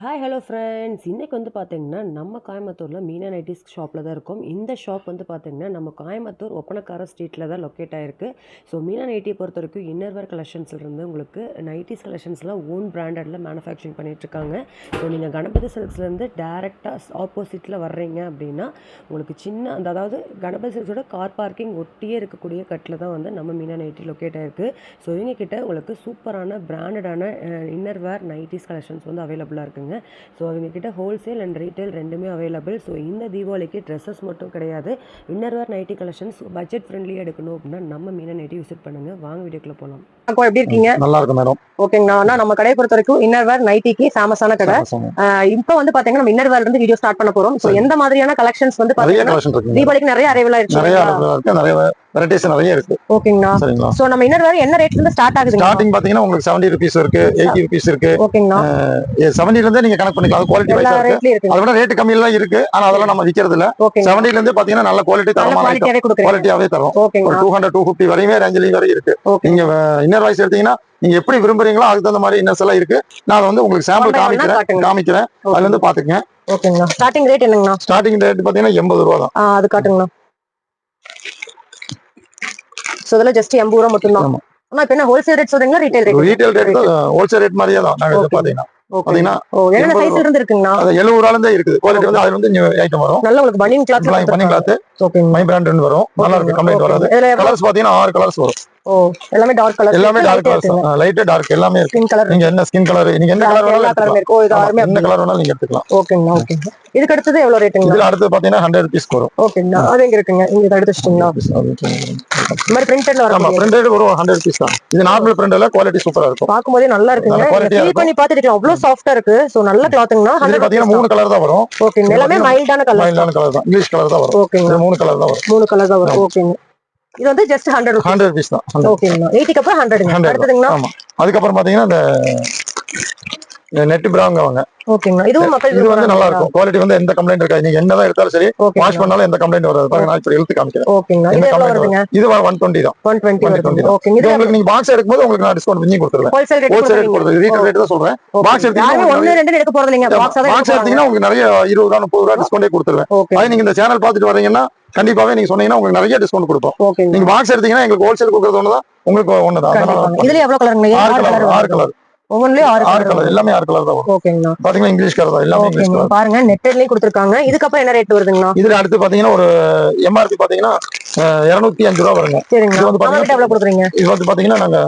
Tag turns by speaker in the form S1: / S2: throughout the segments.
S1: Hi hello friends இன்றைக்கி வந்து பார்த்தீங்கன்னா நம்ம கோயம்புத்தூரில் மீனா நைட்டிஸ் ஷாப்பில் தான் இருக்கோம். இந்த ஷாப் வந்து பார்த்தீங்கன்னா நம்ம கோயம்புத்தூர் ஒப்பனக்கார ஸ்ட்ரீட்டில் தான் லொக்கேட் ஆகிருக்கு ஸோ மீனா நைட்டியை பொறுத்த வரைக்கும் இன்னர்வேர் கலெக்ஷன்ஸ்லேருந்து உங்களுக்கு நைட்டிஸ் கலெக்ஷன்ஸ்லாம் ஓன் பிராண்டடில் மேனுஃபேக்சரிங் பண்ணிகிட்ருக்காங்க ஸோ நீங்கள் கணபதி சில்க்ஸ்லேருந்து டேரெக்டாக ஆப்போசிட்டில் வர்றீங்க அப்படின்னா உங்களுக்கு சின்ன அந்த அதாவது கணபதி சில்க்ஸோட கார் பார்க்கிங் ஒட்டியே இருக்கக்கூடிய கட்டில் தான் வந்து நம்ம மீனா நைட்டி லொக்கேட் ஆகிருக்கு ஸோ இவங்க கிட்ட உங்களுக்கு சூப்பரான பிராண்டடான இன்னர்வேர் நைட்டிஸ் கலெக்ஷன்ஸ் வந்து அவைலபிளாக இருக்குங்க. ஸோ அவங்க கிட்ட ஹோல்சேல் அண்ட் ரீட்டைல் ரெண்டுமே அவைலபிள் ஸோ இந்த தீபாவளிக்கு ட்ரெஸ்ஸஸ் மட்டும் கிடையாது. இன்னர்வேர் நைட்டி கலெக்ஷன்ஸ் பட்ஜெட் ஃப்ரெண்ட்லியாக எடுக்கணும் அப்படின்னா நம்ம மீனா நைட்டி விசிட் பண்ணுங்கள் வாங்க வீடியோக்குள்ள போகலாம்
S2: வணக்கம் எப்படி இருக்கீங்க?
S3: நல்லா இருக்கும் மேடம்.
S2: ஓகேங்கண்ணா. நம்ம கடையை பொறுத்த வரைக்கும் இன்னர்வேர் நைட்டிக்கு ஃபேமஸான கடை. இப்போ வந்து பாத்தீங்கன்னா நம்ம இன்னர்வேர் இருந்து வீடியோ ஸ்டார்ட் பண்ண போறோம். சோ
S3: சரி.
S2: எந்த மாதிரியான கலெக்ஷன்ஸ் வந்து
S3: நிறைய
S2: பாத்தீங்கன்னா தீபாவளிக்கு நிறைய அரைவலா
S3: நிறைய
S2: இருக்கு
S3: இருக்கு. நிறைய வெரைட்டிஸ் நிறைய இருக்கு.
S2: ஓகேங்கண்ணா.
S3: சரிங்களா?
S2: சோ நம்ம இன்னர்வேர் என்ன ரேட்ல இருந்து ஸ்டார்ட் ஆகுதுங்க
S3: ஸ்டார்டிங் பாத்தீங்கன்னா உங்களுக்கு செவன்டி ருபீஸ் இருக்கு எயிட்டி ருபீஸ் இருக்கு.
S2: ஓகேங்கண்ணா.
S3: செவன்டில இருந்தே நீங்க கனெக்ட் பண்ணிக்கலாம். குவாலிட்டி வைஸா அதை விட ரேட் கம்மியெல்லாம் இருக்கு. ஆனா அதெல்லாம் நம்ம விக்கிறது இல்ல செவன்டில இருந்தே பாத்தீங்கன்னா நல்ல குவாலிட்டி தரமான
S2: குவாலிட்டியாவே
S3: தரும். ஒரு டூ ஹண்ட்ரட் டூ ஃபிஃப்டி வரையுமே ரேஞ்சிலையும் வரை இருக்கு. நீங்க இன்னர் வாய்ஸ் எடுத்தீங்கன்னா நீங்க எப்படி விரும்புறீங்களோ அதுக்கு தகுந்த மாதிரி இன்னர்ஸ் எல்லாம் இருக்கு. நான் வந்து உங்களுக்கு சாம்பிள் காமிக்கிறேன். காமிக்கிறேன். அதுல இருந்து பாத்துக்கங்க.
S2: ஓகேங்கண்ணா. ஸ்டார்டிங் ரேட் என்னங்கண்ணா?
S3: ஸ்டார்டிங் ரேட் பாத்தீங்கன்னா எண்பது ரூபா தான்.
S2: அது காட்டுங்கண்ணா. சோ இதெல்லாம் ஜஸ்ட் எண்பது ரூபா மட்டும்தான்.
S3: ஆமா.
S2: ஆனா இப்ப என்ன ஹோல்சேல் ரேட் சொல்றீங்களா retail rate
S3: retail rate wholesale rate மாதிரியே தான். நாங்க. பாத்தீங்கன்னா. பாத்தீங்கன்னா எழுபது ரூபால இருந்தே இருக்குது குவாலிட்டி வந்து அதுல வந்து ஐட்டம் வரும்.
S2: நல்ல உங்களுக்கு பனியன் கிளாத்
S3: பண்ணி கிளாத் மை பிராண்ட் வரும். நல்லா இருக்கு. கம்ப்ளைண்ட் வராது. கலர்ஸ் பாத்தீங்கன்னா ஆறு கலர்ஸ் வரும்.
S2: ஓ எல்லாமே டார்க் கலர்
S3: எல்லாமே டார்க் கலர்ஸ் லைட் டார்க் எல்லாமே இருக்கு.
S2: ஸ்கின் கலர்
S3: நீங்க என்ன ஸ்கின் கலர் நீங்க எந்த கலர் வேணாலும் எடுத்துக்கலாம்.
S2: இருக்கு. இது
S3: ஆமா,
S2: யாருமே
S3: எந்த கலர் வேணாலும் நீங்க எடுத்துக்கலாம்.
S2: ஓகேங்கண்ணா ஓகேங்க. இதுக்கு அடுத்தது எவ்வளவு ரேட்டுங்களா
S3: இதுல அடுத்து பாத்தீங்கன்னா ஹண்ட்ரட் ருபீஸ் வரும்.
S2: ஓகேங்கண்ணா அது எங்க இருக்குங்க? இங்க இதை எடுத்து வச்சிட்டீங்களா? இந்த மாதிரி பிரிண்டட்ல
S3: ஆமா
S2: வரும்
S3: பிரிண்டட் வரும் ஹண்ட்ரட் ருபீஸ் தான். இது நார்மல் பிரிண்ட் குவாலிட்டி சூப்பரா இருக்கும்.
S2: பாக்கும்போதே நல்லா இருக்குங்க. ஃபீல் பண்ணி பாத்துட்டு அவ்வளவு சாஃப்டா இருக்கு. சோ நல்ல கிளாத்துங்கண்ணா
S3: இதுல பாத்தீங்கன்னா மூணு கலர் தான் வரும்.
S2: ஓகேங்க எல்லாமே மைல்டான கலர்
S3: மைல்டான கலர் தான். இங்கிலீஷ் கலர் தான் வரும்.
S2: ஓகேங்க
S3: மூணு கலர் தான் வரும்.
S2: மூணு கலர் தான் வரும். ஓகேங்க இது வந்து ஜஸ்ட் ஹண்ட்ரட்
S3: ஹண்ட்ரட் ருபீஸ் தான் 100.
S2: ஓகேங்கண்ணா எயிட்டிக்கு அப்புறம் ஹண்ட்ரடுங்க
S3: ஹண்ட்ரட்
S2: அடுத்ததுங்கண்ணா
S3: அதுக்கப்புறம் பாத்தீங்கன்னா இந்த நெட் பிராங்க வாங்க
S2: ஓகேங்கண்ணா இதுவும் மக்கள்
S3: இது வந்து நல்லா இருக்கும் குவாலிட்டி வந்து எந்த கம்ப்ளைண்ட் இருக்காது. நீங்க என்னதான் எடுத்தாலும் சரி வாஷ் பண்ணாலும் எந்த கம்ப்ளைண்ட் வராது. பாருங்க நான் இப்போ எழுத்து காமிக்கிறேன்.
S2: ஓகேங்கண்ணா இது எவ்வளவு வருதுங்க?
S3: இது ஒன் டுவெண்ட்டி தான்.
S2: ஒன் டுவெண்ட்டி
S3: 120
S2: வருது
S3: தான்.
S2: ஓகேங்க
S3: இது உங்களுக்கு நீங்க பாக்ஸ் எடுக்கும்போது உங்களுக்கு நான் டிஸ்கவுண்ட் பண்ணி கொடுத்துருவேன்.
S2: ஹோல்சேல் ரேட்
S3: கொடுத்துரு ரீட்டைல் ரேட் தான் சொல்றேன். பாக்ஸ் எடுத்தீங்கன்னா
S2: ஒண்ணு ரெண்டு எடுக்க போறது இல்லைங்க பாக்ஸ்
S3: எடுத்தீங்கன்னா உங்களுக்கு நிறைய இருபது ரூபா முப்பது ரூபா டிஸ்கவுண்டே கொடுத்துருவேன்.
S2: ஓகே
S3: அது நீங்க இந்த சேனல் பார்த்துட்டு வரீங்கன்னா கண்டிப்பாவே நீங்க சொன்னீங்கன்னா உங்களுக்கு நிறைய டிஸ்கவுண்ட் கொடுப்போம். நீங்க பாக்ஸ் எடுத்தீங்கன்னா எங்களுக்கு ஹோல்சேல் கொடுக்கறது ஒண்ணுதான் உங்களுக்கு ஒண்ணுதான்.
S2: இதுல எவ்வளவு கலருங்க
S3: ஆறு கலர் ஆறு கலர்
S2: ஒவ்வொன்றுலயும் ஆறு
S3: ஆறு
S2: கலர்
S3: எல்லாமே ஆறு கலர் தான்
S2: ஓகேங்கண்ணா
S3: பாத்தீங்கன்னா இங்கிலீஷ் கலர் தான் எல்லாமே இங்கிலீஷ் கலர்
S2: பாருங்க கொடுத்துருக்காங்க. இதுக்கப்புறம் என்ன ரேட் வருதுங்கண்ணா
S3: இதுல அடுத்து பாத்தீங்கன்னா ஒரு எம்ஆர்பி பாத்தீங்கன்னா இருநூத்தி அஞ்சு ரூபா வருங்க.
S2: சரிங்க.
S3: இது வந்து
S2: கொடுக்குறீங்க?
S3: இது வந்து பாத்தீங்கன்னா நாங்க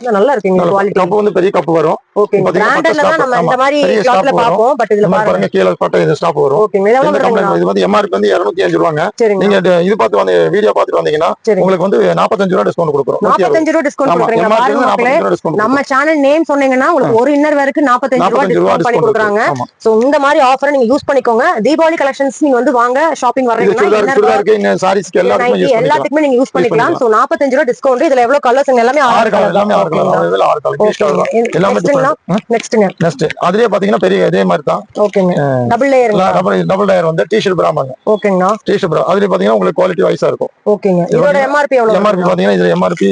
S2: நல்லா இருக்குங்க குவாலிட்டி
S3: கப்பு வந்து பெரிய கப்பு வரும்.
S2: பிராண்டட்ல தான்
S3: பட்டு
S2: நம்ம. இந்த மாதிரி கிளாத்ல. பாப்போம் பட்
S3: இந்த
S2: இதுல பாருங்க.
S3: கீழே பட்ட இது ஸ்டாப் வரும்.
S2: ஓகேங்க இது
S3: வந்து எம்ஆர்பி வந்து இருநூத்தி அஞ்சு ரூபாங்க.
S2: சரிங்க.
S3: நீங்க இது- பார்த்து வந்து வீடியோ பார்த்துட்டு வந்தீங்கன்னா உங்களுக்கு வந்து நாற்பத்தஞ்சு ரூபா டிஸ்கவுண்ட் கொடுக்குறோம். நூத்தி அறுபது.
S2: நாற்பத்தஞ்சு ரூபா டிஸ்கவுண்ட் கொடுக்குறீங்க. பாருங்க நம்ம சேனல் நேம் சொன்னீங்கன்னா உங்களுக்கு ஒரு இன்னர் வரைக்கும் நாற்பத்தஞ்சு ரூபா
S3: நாற்பத்தஞ்சு ரூபா
S2: டிஸ்கவுண்ட் பண்ணி கொடுக்குறாங்க. சோ இந்த மாதிரி ஆஃபர் நீங்க யூஸ் பண்ணிக்கோங்க. தீபாவளி கலெக்ஷன்ஸ் நீங்க வந்து வாங்க ஷாப்பிங் வர்றீங்கன்னா
S3: எல்லாத்துக்குமே
S2: நீங்க யூஸ் பண்ணிக்கலாம். சோ நாற்பத்தஞ்சு ரூபா டிஸ்கவுண்ட் இதுல எவ்வளவு கலர்ஸ் எல்லாமே
S3: ஆறு கலர் எல்லாமே ஆறு கலர் அவைலபிள் ஆறு கலர் பீஸ் கலர். தான் எல்லாமே
S2: நெக்ஸ்ட்ங்க
S3: நெக்ஸ்ட் அதுலயே பாத்தீங்கன்னா பெரிய இதே மாதிரி தான்
S2: ஓகேங்க டபுள் லேயருங்க
S3: டபுள் டபுள் வந்து டிஷர்ட் பிராமாங்க
S2: ஓகேங்கண்ணா.
S3: டிஷர்ட் பிரா அதுல பாத்தீங்கன்னா உங்களுக்கு குவாலிட்டி வைஸா இருக்கும்.
S2: ஓகேங்க. இதோட எம்ஆர்பி எவ்வளவு?
S3: எம்ஆர்பி பாத்தீங்கன்னா இதுல எம்ஆர்பி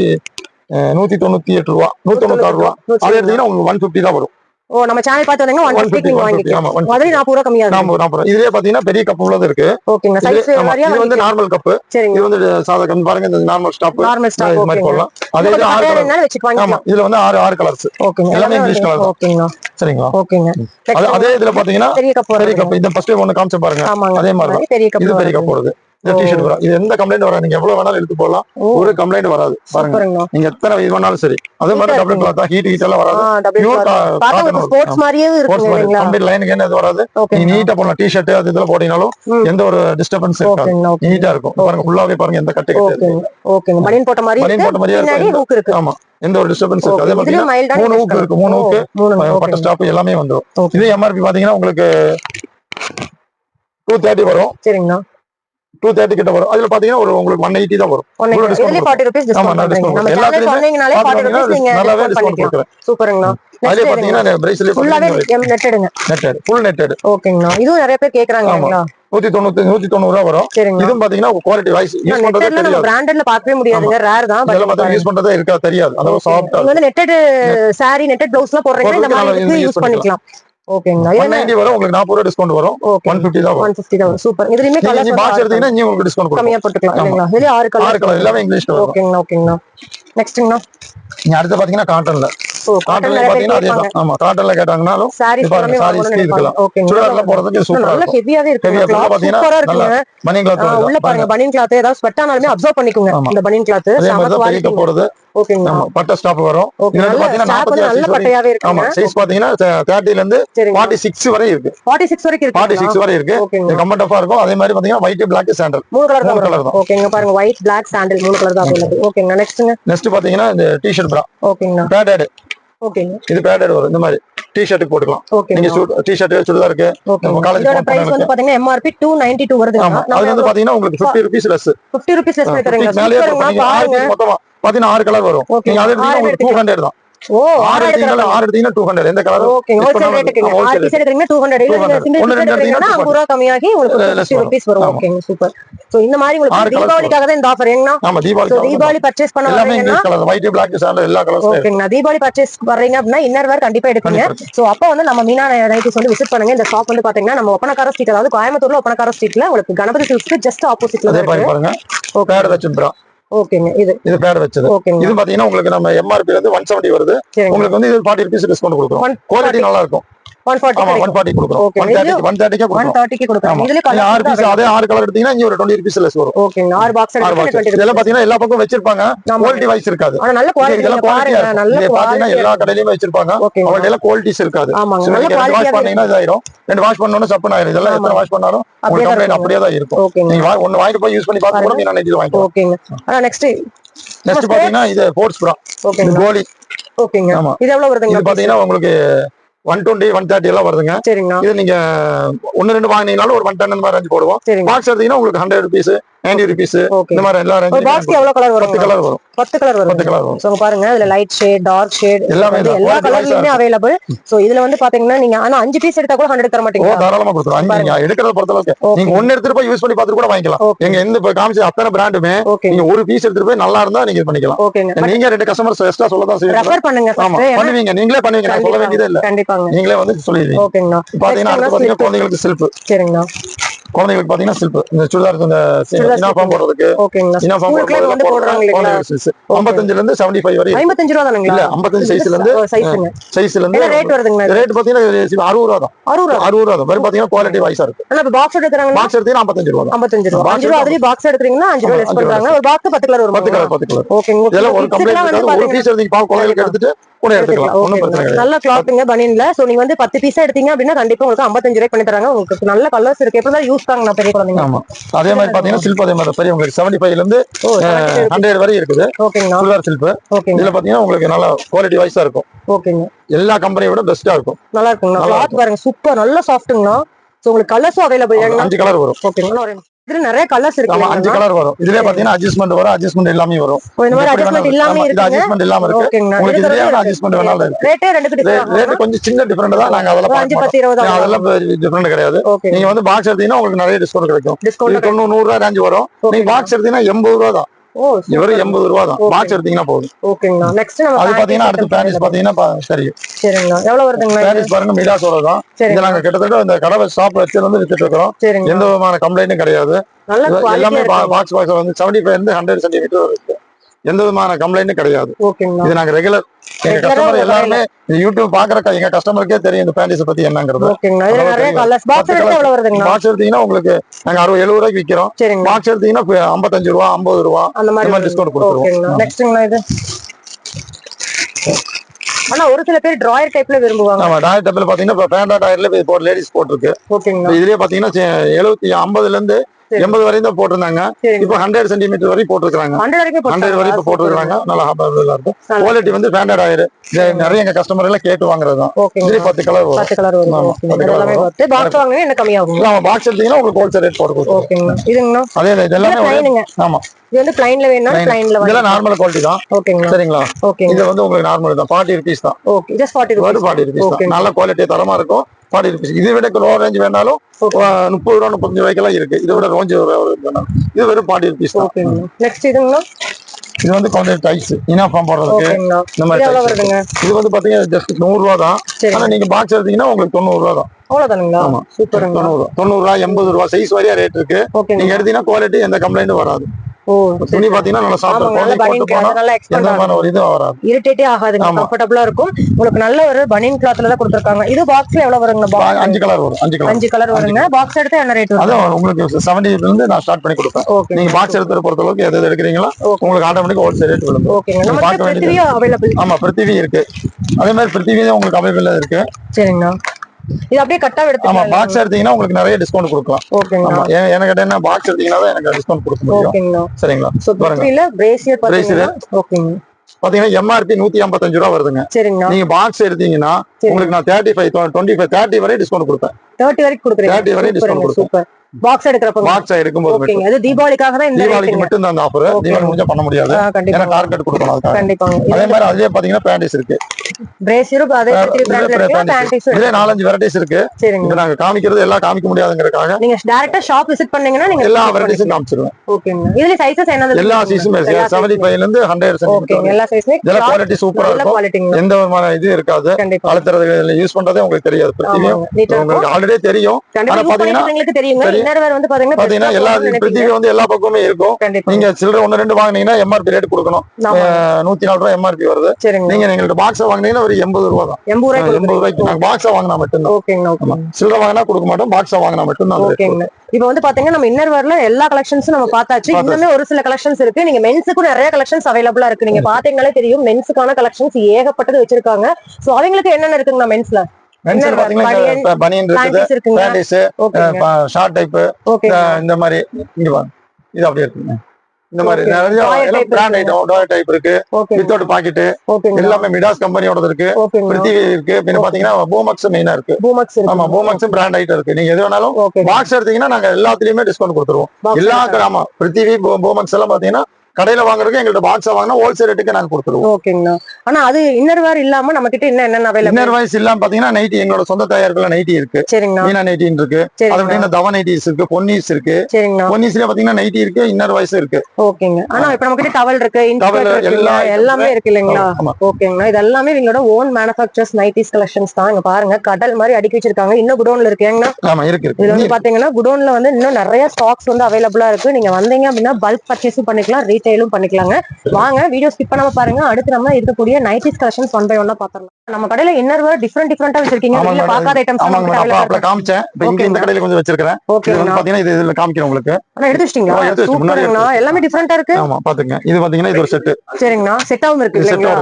S3: நூத்தி தொண்ணூத்தி எட்டு ரூபா. நூத்தி தொண்ணூத்தி ஆறு ரூபா அது எடுத்தீங்கன்னா உங்களுக்கு ஒன் பிப்டி தான் வரும்.
S2: ஓ நம்ம சேனல் பார்த்து வந்தீங்கன்னா ஒன்
S3: ஒன்
S2: ஃபிஃப்டி
S3: பிப்டி
S2: நீங்க
S3: ஒன் பிப்டி
S2: வாங்கிக்கலாம். மாதிரி நாற்பது ரூபா கம்மியா இருக்கும்
S3: நாம நாற்பது இதுலயே பாத்தீங்கன்னா பெரிய கப் உள்ளது இருக்கு.
S2: ஓகேங்க சைஸ் வரையா
S3: இது வந்து நார்மல் கப் இது வந்து சாதா கப் பாருங்க இந்த நார்மல் ஸ்டாப்
S2: நார்மல் ஸ்டாக்
S3: இது மாதிரி
S2: ஓகேங்க
S3: போடலாம். அதே இது ஆறு கலர்
S2: வச்சுட்டு வாங்கிக்கலாம்.
S3: இதுல வந்து ஆறு ஆறு கலர்ஸ்
S2: ஓகேங்க
S3: எல்லாமே இங்கிலீஷ் தான்.
S2: ஓகேங்கண்ணா
S3: சரிங்களா?
S2: ஓகேங்க
S3: அது இதுல பாத்தீங்கன்னா
S2: பெரிய கப்
S3: பெரிய கப் இந்த ஃபர்ஸ்ட் ஒன்னு காமிச்ச பாருங்க. அதே மாதிரி.
S2: பெரிய கப்
S3: இது பெரிய கப் வருது இந்த டிஷர்ட் வரும் இது எந்த கம்ப்ளைண்ட் வராது. நீங்க எவ்வளவு வேணாலும் எடுத்து போடலாம். ஒரு கம்ப்ளைண்ட் வராது. பாருங்க. நீங்க எத்தனை இது வேணாலும் சரி. அதே மாதிரி டபுள் கிளாத் ஹீட் ஹீட் எல்லாம் வராது.
S2: ஸ்போர்ட்ஸ் மாதிரியே இல்லைங்களா?
S3: கம்ப்ளீட் லைனுக்கு என்ன இது வராது.
S2: ஓகே
S3: நீங்க நீட்டா போடலாம். டிஷர்ட் அது இதெல்லாம் போட்டீங்கனாலும். எந்த ஒரு டிஸ்டர்பன்ஸ் இருக்காது.
S2: ஓகே
S3: நீட்டா இருக்கும். பாருங்க ஃபுல்லாவே பாருங்க எந்த கட்டு கட்டு இருக்கு.
S2: ஓகேங்க மணியன் போட்ட மாதிரி
S3: மணியன்
S2: இருக்கு.
S3: போட்ட மாதிரியே
S2: இருக்கு.
S3: ஆமா. எந்த ஒரு டிஸ்டர்பன்ஸ் இருக்கு அதே
S2: மைல்டா
S3: மூணு ஹூக் இருக்கு. மூணு
S2: மூணு
S3: பட்ட ஸ்டாப் எல்லாமே வந்துடும்
S2: ஓகே
S3: இதே எம்ஆர்பி பாத்தீங்கன்னா உங்களுக்கு டூ தேர்ட்டி வரும்.
S2: சரிங்கண்ணா.
S3: டூ தேர்ட்டி கிட்ட வரும். அதுல பாத்தீங்கன்னா ஒரு உங்களுக்கு ஒன் எயிட்டி தான் வரும். நல்லாவே
S2: டிஸ்கவுண்ட்
S3: கொடுக்குறேன்.
S2: சூப்பருங்கண்ணா. நெக்ஸ்ட்
S3: பாத்தீங்கன்னா
S2: ஃபுல்லாவே நெட்டடுங்க
S3: நெட்டட் ஃபுல் நெட்டட்
S2: ஓகேங்கண்ணா. இதுவும் நிறைய பேர் கேக்குறாங்க
S3: நூத்தி தொண்ணூத்தி நூத்தி தொண்ணூறு ரூபா வரும். இதுவும் பாத்தீங்கன்னா குவாலிட்டி வைஸ் யூஸ் பண்றதே தெரியாது.
S2: பிராண்டட்ல பார்க்கவே முடியாதுங்க. ரேர் தான்
S3: இதெல்லாம் பார்த்தா யூஸ் பண்றதே இருக்கா தெரியாது. அந்த சாஃப்டா
S2: நீங்க வந்து நெட்டட் சாரி நெட்டட் பிளவுஸ் எல்லாம் போடுறீங்கன்னா இந்த மாதிரி யூஸ் பண்ணிக்கலாம். ஓகேங்கண்ணா
S3: ஒன் நைன்டி வரும் உங்களுக்கு நாற்பது ரூபா டிஸ்கவுண்ட் வரும். ஒன் பிப்டி தான்
S2: ஒன் ஃபிஃப்டி தான் சூப்பர். இதுலயுமே
S3: எடுத்தீங்கன்னா இங்க உங்களுக்கு டிஸ்கவுண்ட்
S2: கம்மியா போட்டுக்கலாம்
S3: ஆமா.
S2: இல்லைங்களா? இதுலயே ஆறு
S3: ஆறு
S2: கலர்
S3: கலர் எல்லாமே
S2: ஓகேங்கண்ணா ஓகேங்கண்ணா நெக்ஸ்ட்ங்கண்ணா
S3: நீங்க அடுத்து பாத்தீங்கன்னா காட்டன்ல காட்டன்ல பாத்தீங்கன்னா அதே தான். ஆமா காட்டன்ல கேட்டாங்கனாலும்
S2: சாரீஸ் எல்லாமே
S3: இருக்கலாம். சூப்பரா
S2: நல்ல
S3: இருக்கும்.
S2: ஹெவியாவே இருக்கு கிளாத்
S3: பாத்தீங்கன்னா
S2: ஆ, உள்ள பாருங்க.
S3: கிளாத்
S2: பனியன் கிளாத் ஏதாவது ஸ்வெட் ஆனாலுமே அப்சர்வ் பண்ணிக்கோங்க. இந்த பனியன் கிளாத்
S3: அதே மாதிரி பெரிய போடுது
S2: ஓகேங்களா?
S3: ஆமா பட்டை ஸ்டாப் வரும். இது வந்து பாத்தீங்கன்னா 46
S2: நல்ல
S3: ஆமா சைஸ் பாத்தீங்கன்னா தேர்ட்டில இருந்து
S2: சரிங்க.
S3: ஃபார்ட்டி சிக்ஸ் வரை இருக்கு.
S2: 46 வரைக்கும் இருக்கு
S3: சிக்ஸ் வரை இருக்கு.
S2: ஓகேங்க.
S3: கம்ஃபர்டபா இருக்கும். அதே மாதிரி பாத்தீங்கன்னா ஒயிட் பிளாக் சாண்டல்
S2: மூணு கலர் தான்
S3: மூணு.
S2: ஓகேங்க பாருங்க ஒயிட் பிளாக் சாண்டில் மூணு கலர் தான் ஓகேங்க நெக்ஸ்ட்ங்க.
S3: நெக்ஸ்ட் பாத்தீங்கன்னா இந்த டிஷர்ட் பிரா
S2: ஓகேங்கண்ணா
S3: பேடட்
S2: ஓகேங்க.
S3: இது பேடட் வரும். இந்த மாதிரி டிஷர்ட்டுக்கு போட்டுக்கலாம். நீங்க
S2: ஓகேங்க.
S3: டிஷர்ட் சுடிதாருக்கு போன
S2: பிரைஸ் வந்து. பாத்தீங்கன்னா எம்ஆர்பி டூ நைன்டி டூ வருதுங்க.
S3: ஆமா. அது வந்து பாத்தீங்கன்னா உங்களுக்கு fifty rupees less
S2: fifty rupees less பண்ணி
S3: மொத்தமா. பாத்தீங்கன்னா ஆறு கலர் வரும். நீங்க அது உங்களுக்கு டூ ஹண்ட்ரட் தான்.
S2: ஓ
S3: ஆறு எடுத்தீங்கன்னா
S2: எடுக்கிறோம்
S3: ஆறு எடுத்தீங்கன்னா டூ ஹண்ட்ரட் எந்த கலர்
S2: ஓகே ஹோல்சேல் ரேட்டுக்குங்க ஆறு பீஸ் எடுக்கிறீங்கன்னா டூ ஹண்ட்ரட் இல்ல நீங்க
S3: 200.
S2: சிங்கிள்
S3: ஒண்ணு
S2: பீஸ்
S3: ரெண்டு
S2: எடுக்கிறீங்கன்னா
S3: எடுத்தீங்கன்னா
S2: ஐம்பது ரூபா கம்மியாகி உங்களுக்கு. ருபீஸ் வரும். ஓகேங்க சூப்பர் சோ இந்த மாதிரி உங்களுக்கு தீபாவளிக்காக தான் இந்த ஆஃபர்
S3: ஆமா தீபாவளி
S2: தீபாவளி பர்ச்சேஸ் பண்ண
S3: எல்லாமே
S2: வரீங்கன்னா
S3: English colour white black sandal எல்லா கலர்ஸ்
S2: ஓகேங்கண்ணா தீபாவளி பர்ச்சேஸ் வர்றீங்க அப்படின்னா இன்னர் வேர் கண்டிப்பா எடுப்பீங்க. சோ அப்போ வந்து நம்ம மீனா நைட்டிஸ் வந்து விசிட் பண்ணுங்க. இந்த ஷாப் வந்து பாத்தீங்கன்னா நம்ம ஒப்பனக்கார ஸ்ட்ரீட் அதாவது கோயம்புத்தூர்ல ஒப்பனக்கார ஸ்ட்ரீட்ல உங்களுக்கு கணபதி ஜஸ்ட் ஆப்போசிட்ல இருக்கு.
S3: பாருங்க
S2: ஓகேங்க. இது
S3: இது பேட் வச்சது.
S2: ஓகேங்க.
S3: இது பாத்தீங்கன்னா உங்களுக்கு நம்ம எம்ஆர்பி வந்து ஒன் செவன்டி வருது. உங்களுக்கு வந்து இது ஃபார்ட்டி ருபீஸ் டிஸ்கவுண்ட் கொடுக்குறோம். குவாலிட்டி நல்லா இருக்கும்
S2: ஒன் ஃபார்ட்டி
S3: ஒன் கொடுக்குறோம்.
S2: Okay.
S3: ஒன் தேர்ட்டி ஒன் தேர்ட்டிக்கே
S2: ஒன்
S3: கொடுக்குறோம்.
S2: தேர்ட்டிக்கு கொடுக்குறாங்க
S3: ஆமா.
S2: இதுல
S3: நீங்க ஆறு பீஸ்
S2: கலர்
S3: அதே ஆறு கலர் எடுத்தீங்கன்னா இங்க ஒரு டுவெண்ட்டி ருபீஸ் லெஸ் வரும்.
S2: ஓகேங்க ஆறு பாக்ஸ்
S3: ஆறு பாக்ஸ்
S2: எடுத்து
S3: இதெல்லாம் பாத்தீங்கன்னா எல்லா பக்கம் வச்சிருப்பாங்க. குவாலிட்டி வைஸ் இருக்காது.
S2: ஆனா நல்ல குவாலிட்டி
S3: இதெல்லாம் குவாலிட்டியா
S2: பாருங்க
S3: இருக்கும்
S2: நல்ல
S3: இது பாத்தீங்கன்னா எல்லா கடையிலயுமே வச்சிருப்பாங்க. எல்லாம் குவாலிட்டிஸ் இருக்காது. நீங்க ரெண்டு வாஷ் பண்ணீங்கன்னா இதாயிரும் ரெண்டு வாஷ் பண்ணோம்னா சப்புன்னு ஆயிரும். இதெல்லாம் எத்தனை வாஷ் பண்ணாலும்
S2: அப்படியே
S3: உங்களுக்கு
S2: தான்
S3: கம்ப்ளைண்ட் அப்படியே தான் இருக்கும். நீங்க ஒண்ணு வாங்கிட்டு போய் யூஸ் பண்ணி பார்த்து கூட வாங்கிக்கலாம்.
S2: ஓகேங்க ஆனா நெக்ஸ்ட்
S3: நெக்ஸ்ட் பாத்தீங்கன்னா இது ஸ்போர்ட்ஸ் ப்ரா
S2: ஓகேங்க
S3: கோலி.
S2: ஓகேங்க
S3: ஆமா.
S2: இது எவ்வளவு வருதுங்க?
S3: இது பாத்தீங்கன்னா உங்களுக்கு ஒன் டுவெண்ட்டி ஒன் தேர்ட்டி எல்லாம் வருதுங்க.
S2: சரிங்கண்ணா
S3: இது நீங்க ஒன்னு ரெண்டு வாங்கினீங்கனாலும் ஒரு ஒன் டென் அந்த மாதிரி ரேஞ்ச் போடுவோம்.
S2: சரிங்க.
S3: பாக்ஸ் எடுத்தீங்கன்னா உங்களுக்கு ஹண்ட்ரட் ருபீஸ் நைன்டி ருபீஸ் இந்த மாதிரி எல்லா ரேஞ்ச்
S2: பாக்ஸ்க்கு எவ்வளவு கலர் வரும்?
S3: பத்து கலர் வரும்.
S2: பத்து கலர் வரும்.
S3: பத்து கலர் வரும்.
S2: சோ பாருங்க இதுல லைட் ஷேட் டார்க் ஷேட்
S3: எல்லாமே.
S2: எல்லா கலர்லயுமே. அவைலபிள் சோ இதுல வந்து பாத்தீங்கன்னா நீங்க ஆனா அஞ்சு பீஸ் எடுத்தா கூட ஹண்ட்ரட் தர மாட்டீங்க
S3: தாராளமா கொடுத்துரும் அஞ்சு நீங்க எடுக்கிறத பொறுத்த அளவுக்கு. நீங்க ஒன்னு எடுத்துட்டு போய் யூஸ் பண்ணி பார்த்துட்டு கூட வாங்கிக்கலாம். எங்க எந்த இப்ப காமிச்ச அத்தனை பிராண்டுமே நீங்க ஒரு பீஸ் எடுத்துட்டு போய் நல்லா இருந்தா நீங்க இது பண்ணிக்கலாம்.
S2: ஓகேங்க
S3: நீங்க ரெண்டு கஸ்டமர்ஸ் எக்ஸ்ட்ரா சொல்ல தான் செய்வீங்க
S2: ரெஃபர் பண்ணுங்க
S3: பண்ணுவீங்க. நீங்களே பண்ணுவீங்க. சொல்ல வேண்டியதே இல்ல.
S2: கண்டிப்பாங்க
S3: நீங்களே வந்து சொல்லிடுவீங்க
S2: ஓகேங்கண்ணா.
S3: பாத்தீங்கன்னா அடுத்து பாத்தீங்கன்னா குழந்தைங்களுக்கு சில்ப்
S2: சரிங்கண்ணா.
S3: குழந்தைங்களுக்கு பாத்தீங்கன்னா சில்ப் இந்த சுடிதார் இந்த
S2: சுடிதார்
S3: இனாஃபார்ம் போடுறதுக்கு
S2: போடுறாங்க இல்லைங்களா
S3: ஐம்பத்தஞ்சுல இருந்து செவன்டி ஃபைவ் வரை
S2: ஐம்பத்தஞ்சு ரூபா தானுங்களா?
S3: இல்ல ஐம்பத்தஞ்சு சைஸ்ல இருந்து சைஸ்ல இருந்து
S2: ரேட் வருதுங்களா
S3: ரேட் பாத்தீங்கன்னா அறுபது ரூபா தான்.
S2: அறுபது ரூபா?
S3: அறுபது ரூபா தான். வெறும் பாத்தீங்கன்னா குவாலிட்டி வைஸா இருக்கு.
S2: ஆனா இப்ப பாக்ஸ் எடுக்கிறாங்கன்னா
S3: பாக்ஸ் எடுத்தீங்கன்னா ஐம்பத்தஞ்சு ரூபா
S2: ஐம்பத்தஞ்சு ரூபா. அஞ்சு ரூபா அதுலயும் பாக்ஸ் எடுக்கிறீங்கன்னா அஞ்சு ரூபா லெஸ் பண்றாங்க. ஒரு பாக்ஸ் பத்து கலர்
S3: பத்து
S2: வரும்?
S3: கலர் பத்து கலர்
S2: ஓகேங்க
S3: இதெல்லாம் ஒரு கம்ப்ளைண்ட் ஒரு பீஸ் எடுத்தீங்க பால் குழந்தைகளுக்கு எடுத்துட்டு
S2: நல்ல கிளாத்துங்க பனியன்ல. சோ நீங்க வந்து பத்து பீஸ் எடுத்தீங்க அப்படின்னா கண்டிப்பா உங்களுக்கு ஐம்பத்தஞ்சு ரூபாய் பண்ணி தராங்க. உங்களுக்கு நல்ல கலர்ஸ் இருக்கு. எப்படி தான் யூஸ் தாங்க பெரிய குழந்தைங்க.
S3: ஆமா. அதே மாதிரி பாத்தீங்கன்னா சில்ப் அதே மாதிரி பெரிய உங்களுக்கு செவன்டி ஃபைவ்ல இருந்து ஹண்ட்ரட் வரை இருக்குது.
S2: ஓகேங்கண்ணா.
S3: ஃபுல்லார் சில்ப்.
S2: ஓகேங்க
S3: இதுல பாத்தீங்கன்னா உங்களுக்கு நல்ல குவாலிட்டி வைஸா இருக்கும்.
S2: ஓகேங்க.
S3: எல்லா கம்பெனியை விட பெஸ்டா இருக்கும்.
S2: நல்லா கிளாத் பாருங்க சூப்பர் நல்ல சாஃப்ட்டுங்கண்ணா சோ உங்களுக்கு கலர்ஸும் அவைலபிள்
S3: அஞ்சு கலர் வரும்.
S2: ஓகேங்களா நிறைய கலர்ஸ்
S3: ஆமா அஞ்சு
S2: இருக்கு
S3: கலர் வரும். இதுலயே பாத்தீங்கன்னா அட்ஜஸ்ட்மெண்ட் வரும் அட்ஜஸ்ட்மெண்ட் எல்லாமே வரும்.
S2: இந்த மாதிரி அட்ஜஸ்ட்மெண்ட் இல்லாம
S3: இருக்கு. உங்களுக்கு அட்ஜஸ்ட்மெண்ட் இருக்கு.
S2: ரேட்டே ரெண்டுக்கு
S3: ரேட் கொஞ்சம் சின்ன டிஃபரெண்ட் தான். நாங்க அதெல்லாம் அதெல்லாம் டிஃபரெண்ட் கிடையாது. நீங்க வந்து பாக்ஸ் எடுத்தீங்கன்னா உங்களுக்கு நிறைய டிஸ்கவுண்ட் கிடைக்கும்.
S2: டிஸ்கவுண்ட்
S3: தொண்ணூறு நூறு ரூபாய் ரேஞ்ச் வரும். நீங்க பாக்ஸ் எடுத்தீங்கன்னா எண்பது ரூபா தான். இவரு எண்பது ரூபா தான். பாக்ஸ் எடுத்தீங்கன்னா போதும்.
S2: நெக்ஸ்ட் நம்ம
S3: அது பாத்தீங்கன்னா அடுத்து பேரிஸ் பாத்தீங்கன்னா சரி.
S2: சரிங்கண்ணா. எவ்வளவு வருதுங்கண்ணா இது?
S3: பேரிஸ் பாருங்க மிடாஸோட தான். இது நாங்க கிட்டத்தட்ட இந்த கடவை ஷாப் வச்சு வந்து வித்துட்டு இருக்கிறோம். எந்த விதமான கம்ப்ளைண்ட்டும் கிடையாது. எல்லாமே
S2: இருக்கு
S3: பாக்ஸ் பாக்ஸ் வந்து செவன்டி ஃபைவ் இருந்து ஹண்ட்ரட் சென்டிமீட்டர் இருக்கு எந்த விதமான கம்ப்ளைண்ட்டும் கிடையாது. இது நாங்க ரெகுலர் எங்க கஸ்டமர் எல்லாருமே யூடியூப் பாக்குற எங்க கஸ்டமருக்கே தெரியும் இந்த பேண்டிஸ் பத்தி என்னங்கிறது.
S2: பாக்ஸ்
S3: எடுத்தீங்கன்னா உங்களுக்கு நாங்க அறுபது எழுபது ரூபாய்க்கு விக்கிறோம். பாக்ஸ் எடுத்தீங்கன்னா ஐம்பத்தஞ்சு ரூபா ஐம்பது ரூபா.
S2: அந்த மாதிரி
S3: டிஸ்கவுண்ட் கொடுத்துருவோம்.
S2: ஆனா ஒரு சில பேர் டிராயர் டைப்ல விரும்புவாங்க.
S3: டாயர் டப்பில் பாத்தீங்கன்னா பேண்டா டயர்ல இப்போ லேடிஸ் போட்டிருக்கு. இப்ப இதுலயே பாத்தீங்கன்னா எழுபத்தி ஐம்பதுல இருந்து. எண்பது வரையும் தான் போட்டிருந்தாங்க. இப்போ ஹண்ட்ரட் சென்டிமீட்டர் வரையும் போட்டிருக்காங்க.
S2: ஹண்ட்ரட்
S3: வரையும் இப்போ போட்டிருக்காங்க நல்லா இருக்கும். குவாலிட்டி வந்து பேண்டட் ஆயிரு. நிறைய எங்க கஸ்டமர் எல்லாம் கேட்டு வாங்குறது தான்.
S2: ஓகேங்க.
S3: இதுலயே பத்து கலர் வரும்.
S2: பத்து கலர் ஓகே பாக்ஸ் வாங்கினா என்ன கம்மியாகும்.
S3: பாக்ஸ் எடுத்தீங்கன்னா உங்களுக்கு ஹோல்சேல் ரேட் போட்டு
S2: ஓகேங்கண்ணா இதுங்கண்ணா?
S3: அதே இது எல்லாமே ஆமா.
S2: இது வந்து பிளைன்ல வேணா. பிளைன்ல
S3: இதெல்லாம் நார்மல் குவாலிட்டி தான்.
S2: ஓகேங்கண்ணா.
S3: சரிங்களா?
S2: ஓகேங்க.
S3: இது வந்து உங்களுக்கு நார்மல் தான். ஃபார்ட்டி ருபீஸ் தான்.
S2: ஓகே. ஜஸ்ட் ஃபார்ட்டி
S3: வெறும்
S2: ருபீஸ்
S3: ஃபார்ட்டி ருபீஸ்
S2: ஓகே
S3: தான் நல்ல குவாலிட்டி தரமா இருக்கும். ஃபார்ட்டி ருபீஸ் இதை விட லோ ரேஞ்ச் வேணாலும் முப்பது ரூபா முப்பத்தஞ்சு ரூபாய்க்கெல்லாம் இருக்கு. இதை விட ரோஞ்சு வேணாலும் இது வெறும் ஃபார்ட்டி ருபீஸ்
S2: நெக்ஸ்ட் இதுங்கண்ணா
S3: இது வந்து கொஞ்சம் டைஸ் யூனிஃபார்ம் போடுறதுக்கு இந்த மாதிரி இது வந்து பாத்தீங்கன்னா ஜஸ்ட் நூறு ரூபா தான் ஆனா நீங்க பாக்ஸ் எடுத்தீங்கன்னா உங்களுக்கு தொண்ணூறு ரூபா தான்.
S2: அவ்வளவுதானுங்களா?
S3: தொண்ணூறு ரூபா தொண்ணூறு ரூபா எண்பது ரூபா சைஸ் வரையா ரேட் இருக்கு. நீங்க எடுத்தீங்கன்னா குவாலிட்டி எந்த கம்ப்ளைண்ட்டும் வராது. துணி பாத்தீங்கன்னா நல்லா போனா
S2: நல்லா
S3: எந்த மாதிரி ஒரு இதுவும் வராது.
S2: இரிட்டேட்டே ஆகாதுங்க
S3: ஆமா.
S2: கம்ஃபர்டபுளா இருக்கும். உங்களுக்கு நல்ல ஒரு பனியன் கிளாத்ல தான் கொடுத்துருக்காங்க. இது பாக்ஸ்ல எவ்வளவு வருங்க? பாக்ஸ்
S3: அஞ்சு கலர் வரும் அஞ்சு கலர்
S2: அஞ்சு கலர் வருங்க. பாக்ஸ் எடுத்து என்ன ரேட் வரும்?
S3: அதான் உங்களுக்கு செவன்டில இருந்து நான் ஸ்டார்ட் பண்ணி கொடுப்பேன்.
S2: ஓகே
S3: நீங்க பாக்ஸ் எடுத்து பொறுத்த அளவுக்கு எது எடுக்கிறீங்களோ. உங்களுக்கு ஆட்டோமேட்டிக் ஹோல்சேல் ரேட்
S2: ஓகேங்க
S3: நீங்க
S2: நம்ம அவைலபிள்
S3: ஆமா பிருத்திவி இருக்கு. அதே மாதிரி பிருத்திவி உங்களுக்கு அவைலபிள் இருக்கு.
S2: சரிங்கண்ணா. இது அப்படியே கட்டா
S3: ஆமா
S2: எடுத்துக்கலாம்.
S3: பாக்ஸ் எடுத்தீங்கன்னா உங்களுக்கு நிறைய டிஸ்கவுண்ட் கொடுக்கலாம். ஆமா ஏன் எனக்கு கேட்டீங்கன்னா பாக்ஸ் எடுத்தீங்கன்னா எனக்கு டிஸ்கவுண்ட் கொடுக்க முடியும்.
S2: ஓகேங்கண்ணா
S3: சரிங்களா?
S2: சோ
S3: பாருங்க.
S2: பிரேசியர் பாத்தீங்கன்னா ஓகேங்க.
S3: பாத்தீங்கன்னா எம்ஆர்பி நூத்தி ஐம்பத்தஞ்சு ரூபா வருதுங்க. நீங்க பாக்ஸ் எடுத்தீங்கன்னா. உங்களுக்கு நான் thirty five twenty five thirty வரை டிஸ்கவுண்ட் கொடுப்பேன்.
S2: தேர்ட்டி வரைக்கும்
S3: 30
S2: கொடுக்குறீங்க
S3: வரைக்கும் கொடுப்போம்.
S2: சூப்பர். பாக்ஸ் எடுக்கிறப்ப
S3: பாக்ஸ் எடுக்கும்போது
S2: அது தீபாவளிக்காக தான்
S3: தீபாவளிக்கு மட்டும் தான் ஆஃபர். தீபாவளி முடிஞ்சா பண்ண முடியாது. ஏன்னா
S2: கண்டிப்பா.
S3: டார்கெட் கொடுக்கணும்
S2: கண்டிப்பாங்க
S3: அதே மாதிரி அதுலயே பாத்தீங்கன்னா பேண்டிஸ் இருக்கு.
S2: இருக்கு.
S3: இதுல நாலஞ்சு வெரைட்டிஸ் இருக்கு.
S2: சரிங்க.
S3: நாங்க காமிக்கிறது எல்லாம் காமிக்க முடியாதுங்கிறதுக்காக
S2: நீங்க டைரக்டா ஷாப் விசிட் பண்ணீங்கன்னா நீங்க
S3: எல்லா வெரைட்டிஸும் காமிச்சிருவேன்.
S2: ஓகேங்க இதுல சைஸஸ் என்னது
S3: எல்லா சைஸுமே செவன்டி ஃபைவ்ல இருந்து ஹண்ட்ரட்
S2: ஓகேங்க எல்லா சைஸுமே
S3: இதெல்லாம் குவாலிட்டி சூப்பரா இருக்கும். எந்த விதமான இது இருக்காது.
S2: கண்டிப்பா.
S3: அழுத்துறது யூஸ் பண்றதே உங்களுக்கு தெரியாது. உங்களுக்கு ஆல்ரெடி தெரியும்.
S2: கண்டிப்பா
S3: ஆனா பாத்தீங்கன்னா-
S2: தெரியுங்க.
S3: தெரியும்.
S2: இன்னர் வேர் வந்து பாத்தீங்கன்னா
S3: எல்லா. பிருத்திவி வந்து எல்லா பக்கமுமே இருக்கும். நீங்க சில்லறை ஒன்னு ரெண்டு வாங்குனீங்கன்னா எம்ஆர்பி ரேட் கொடுக்கணும். நூத்தி நாலு ரூபாய் எம்ஆர்பி வருது.
S2: சரிங்க.
S3: நீங்க எங்கள்ட்ட பாக்ஸ் வாங்குனீங்கன்னா ஒரு எண்பது ரூபா தான்.
S2: எண்பது ரூபாய்க்கு
S3: எண்பது. ரூபாய்க்கு. நாங்க பாக்ஸா வாங்கினா மட்டும்தான். சில்லறை வாங்கினா கொடுக்க மாட்டோம் பாக்ஸா வாங்கினா மட்டும்தான்
S2: இப்போ வந்து பாத்தீங்கன்னா நம்ம இன்னர் வேர்ல எல்லா கலெக்ஷன்ஸும் நம்ம பார்த்தாச்சு. இன்னுமே ஒரு சில கலெக்ஷன்ஸ் இருக்கு. நீங்க மென்ஸுக்கும் நிறைய கலெக்ஷன்ஸ் அவைலபிளா இருக்கு. நீங்க பாத்தீங்கனாலே தெரியும். மென்ஸுக்கான கலெக்ஷன்ஸ் ஏகப்பட்டது வச்சிருக்காங்க. சோ அவங்களுக்கு என்னென்ன இருக்குங்க மென்ஸ்ல
S3: மென்ஸ்ல பாத்தீங்கன்னா பனியன் இருக்குது.
S2: பேண்டிஸ்
S3: ஷார்ட் டைப் இந்த மாதிரி இங்க பாருங்க. இது அப்படியே இருக்குங்க. இந்த மாதிரி. நிறைய எல்லாம் பிராண்ட். ஐட்டம் டோயர் டைப் இருக்கு. வித்தவுட் பாக்கெட் எல்லாமே மிடாஸ் கம்பெனியோட இருக்கு. பிருத்திவி இருக்கு. பின்ன. பாத்தீங்கன்னா பூமக்ஸ் மெயினா இருக்கு. ஆமா பூமக்ஸ் பிராண்ட் ஐட்டம் இருக்கு. நீங்க எது வேணாலும் பாக்ஸ் எடுத்தீங்கன்னா நாங்க எல்லாத்துலயுமே டிஸ்கவுண்ட் கொடுத்துருவோம். எல்லா ஆமா பிருத்திவி பூமக்ஸ் எல்லாம் பாத்தீங்கன்னா கடையில வாங்குறதுக்கு எங்கள்ட்ட பாக்ஸா வாங்கினா ஹோல்சேல் ரேட்டுக்கு நாங்க கொடுத்துருவோம்.
S2: ஓகேங்கண்ணா. ஆனா அது இன்னர் வேர் இல்லாம நம்ம கிட்ட இன்னும் என்னென்ன அவைலபிள்
S3: இன்னர் வயசு இல்லாம பாத்தீங்கன்னா நைட்டி எங்களோட சொந்த தயாரிப்புல நைட்டி இருக்கு.
S2: சரிங்கண்ணா.
S3: மீனா நைட்டின்னு இருக்கு. அது அப்படின்னா தவ நைட்டிஸ் இருக்கு பொன்னிஸ் இருக்கு.
S2: சரிங்கண்ணா.
S3: பொன்னிஸ்ல பாத்தீங்கன்னா நைட்டி இருக்கு இன்னர் வயசு இருக்கு.
S2: ஓகேங்க. ஆனா இப்ப நம்ம கிட்ட டவல் இருக்கு இன்ஸ்கர்ட் இருக்குங்களா எல்லாமே இருக்கு இல்லைங்களா? ஓகேங்கண்ணா. இது எல்லாமே எங்களோட ஓன் மேனுஃபேக்சர்ஸ் நைட்டிஸ் கலெக்ஷன்ஸ் தான். இங்க பாருங்க கடல் மாதிரி அடுக்கி வச்சிருக்காங்க. இன்னும் குடோன்ல இருக்கு ஏங்கண்ணா?
S3: ஆமா இருக்கு
S2: இதுல
S3: இருக்கு.
S2: வந்து பாத்தீங்கன்னா குடோன்ல வந்து இன்னும் நிறைய ஸ்டாக்ஸ் வந்து அவைலபிளா இருக்கு. நீங்க வந்தீங்க அப்படின்னா பல்க் பர்ச்சேஸும் பண்ணிக்கலாம் ரீட்டைலும் பண்ணிக்கலாங்க. வாங்க வீடியோ ஸ்கிப் பண்ணாம பாருங்க. அடுத்து நம்ம இருக்கக்கூடிய நைட்டிஸ் கலெக்ஷன்ஸ் ஒன் பை ஒன்னா பாத்திரலாம் நம்ம கடையில இன்னர் வேர் டிஃப்ரெண்ட் டிஃப்ரெண்டா வச்சிருக்கீங்க.
S3: madam.
S2: பார்க்காத ஐட்டம்ஸ்
S3: ஆமாங்க காமிச்சேன். இங்க இந்த கடையில கொஞ்சம் வந்து
S2: ஓகேங்கண்ணா
S3: பாத்தீங்கன்னா இது இதுல காமிக்கிறேன் உங்களுக்கு.
S2: ஆனா எடுத்து வச்சிட்டீங்களா சூப்பருங்கண்ணா. எல்லாமே டிஃப்ரெண்டா இருக்கு.
S3: ஆமா பாத்துங்க இது பாத்தீங்கன்னா இது ஒரு செட்
S2: சரிங்கண்ணா. செட்டாவும் இருக்கு இல்லைங்களா?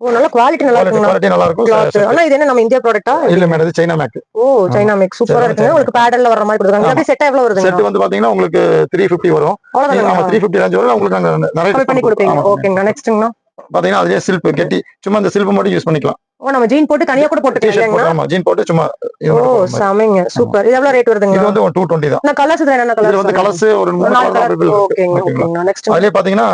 S2: நல்ல குவாலிட்டி நல்லா இருக்குங்கண்ணா
S3: குவாலிட்டி நல்லா இருக்கும்.
S2: ஆனா இது என்ன நம்ம இந்தியா ப்ராடக்ட்டா
S3: இல்ல மேடம் இது சைனா மேக்
S2: ஓ சைனா மேக் சூப்பரா
S3: China.
S2: உங்களுக்கு பேடல்ல வர மாதிரி
S3: ஆமா.
S2: அப்படியே செட்டா எவ்வளவு வருதுங்க?
S3: செட் வந்து பாத்தீங்கன்னா உங்களுக்கு த்ரீ பிப்டி வரும். ஆமா
S2: அவ்வளவுதாங்க
S3: த்ரீ பிப்டி ரேஞ்ச் வரும் உங்களுக்கு நாங்க நிறைய
S2: பண்ணி கொடுப்பீங்க. ஓகேங்கண்ணா நெக்ஸ்ட்ங்கண்ணா
S3: பாத்தீங்கன்னா அதுலயே சில்ப் கெட்டி சும்மா இந்த சில்ப் மட்டும் யூஸ் பண்ணிக்கலாம்.
S2: ஓ நம்ம ஜீன் போட்டு தனியா கூட போட்டுக்கலாம்
S3: ஆமா ஜீன் போட்டு சும்மா இது
S2: ஓ. சாமிங்க. சூப்பர். இது எவ்வளவு ரேட்
S3: இது
S2: வருதுங்க
S3: வந்து டூ டுவெண்ட்டி தான்.
S2: நான் கலர்ஸ் என்ன
S3: இதுல வந்து
S2: கலர்
S3: கலர்ஸ் ஒரு மூணு கலர் இருக்கு
S2: ஓகேங்க ஓகேங்க. நெக்ஸ்ட்
S3: அதுலயே பாத்தீங்கன்னா